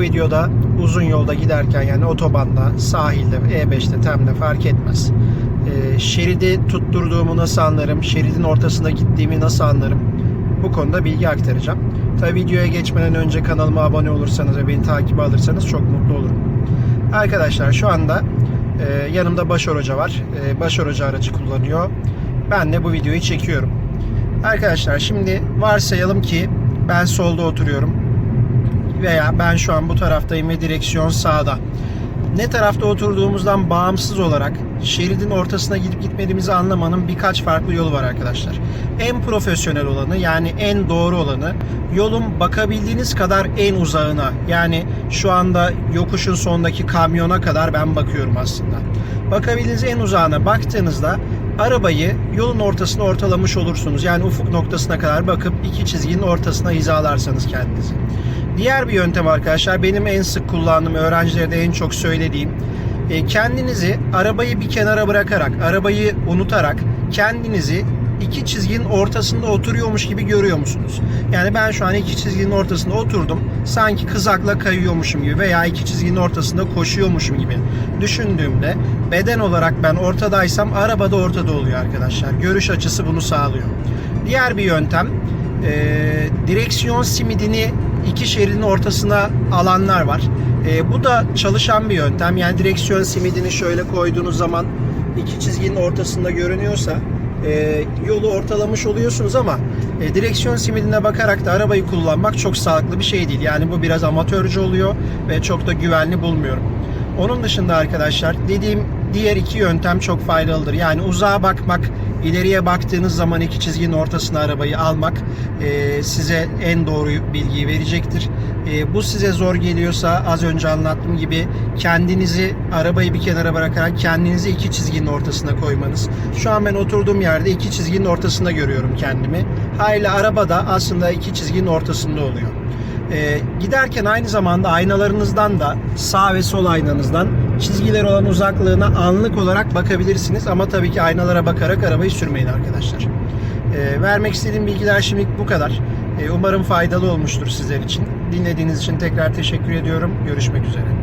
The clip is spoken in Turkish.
Bu videoda uzun yolda giderken yani otobanda, sahilde, E5'te, TEM'de fark etmez. Ee, şeridi tutturduğumu nasıl anlarım, şeridin ortasında gittiğimi nasıl anlarım bu konuda bilgi aktaracağım. Tabi videoya geçmeden önce kanalıma abone olursanız ve beni takibe alırsanız çok mutlu olurum. Arkadaşlar şu anda e, yanımda Başar Hoca var. E, Başar Hoca aracı kullanıyor. Ben de bu videoyu çekiyorum. Arkadaşlar şimdi varsayalım ki ben solda oturuyorum veya ben şu an bu taraftayım ve direksiyon sağda. Ne tarafta oturduğumuzdan bağımsız olarak şeridin ortasına gidip gitmediğimizi anlamanın birkaç farklı yolu var arkadaşlar. En profesyonel olanı yani en doğru olanı yolun bakabildiğiniz kadar en uzağına yani şu anda yokuşun sondaki kamyona kadar ben bakıyorum aslında. Bakabildiğiniz en uzağına baktığınızda arabayı yolun ortasına ortalamış olursunuz. Yani ufuk noktasına kadar bakıp iki çizginin ortasına hizalarsanız kendinizi. Diğer bir yöntem arkadaşlar benim en sık kullandığım öğrencilere de en çok söylediğim e, kendinizi arabayı bir kenara bırakarak arabayı unutarak kendinizi iki çizginin ortasında oturuyormuş gibi görüyor musunuz? Yani ben şu an iki çizginin ortasında oturdum. Sanki kızakla kayıyormuşum gibi veya iki çizginin ortasında koşuyormuşum gibi düşündüğümde beden olarak ben ortadaysam arabada ortada oluyor arkadaşlar. Görüş açısı bunu sağlıyor. Diğer bir yöntem e, direksiyon simidini iki şeridin ortasına alanlar var. E, bu da çalışan bir yöntem. Yani direksiyon simidini şöyle koyduğunuz zaman iki çizginin ortasında görünüyorsa e, yolu ortalamış oluyorsunuz ama e, direksiyon simidine bakarak da arabayı kullanmak çok sağlıklı bir şey değil. Yani bu biraz amatörce oluyor ve çok da güvenli bulmuyorum. Onun dışında arkadaşlar dediğim diğer iki yöntem çok faydalıdır. Yani uzağa bakmak, ileriye baktığınız zaman iki çizginin ortasına arabayı almak e, size en doğru bilgiyi verecektir. E, bu size zor geliyorsa az önce anlattığım gibi kendinizi arabayı bir kenara bırakarak kendinizi iki çizginin ortasına koymanız. Şu an ben oturduğum yerde iki çizginin ortasında görüyorum kendimi. Hayli arabada aslında iki çizginin ortasında oluyor. Ee, giderken aynı zamanda aynalarınızdan da sağ ve sol aynanızdan çizgiler olan uzaklığına anlık olarak bakabilirsiniz. Ama tabii ki aynalara bakarak arabayı sürmeyin arkadaşlar. Ee, vermek istediğim bilgiler şimdilik bu kadar. Ee, umarım faydalı olmuştur sizler için. Dinlediğiniz için tekrar teşekkür ediyorum. Görüşmek üzere.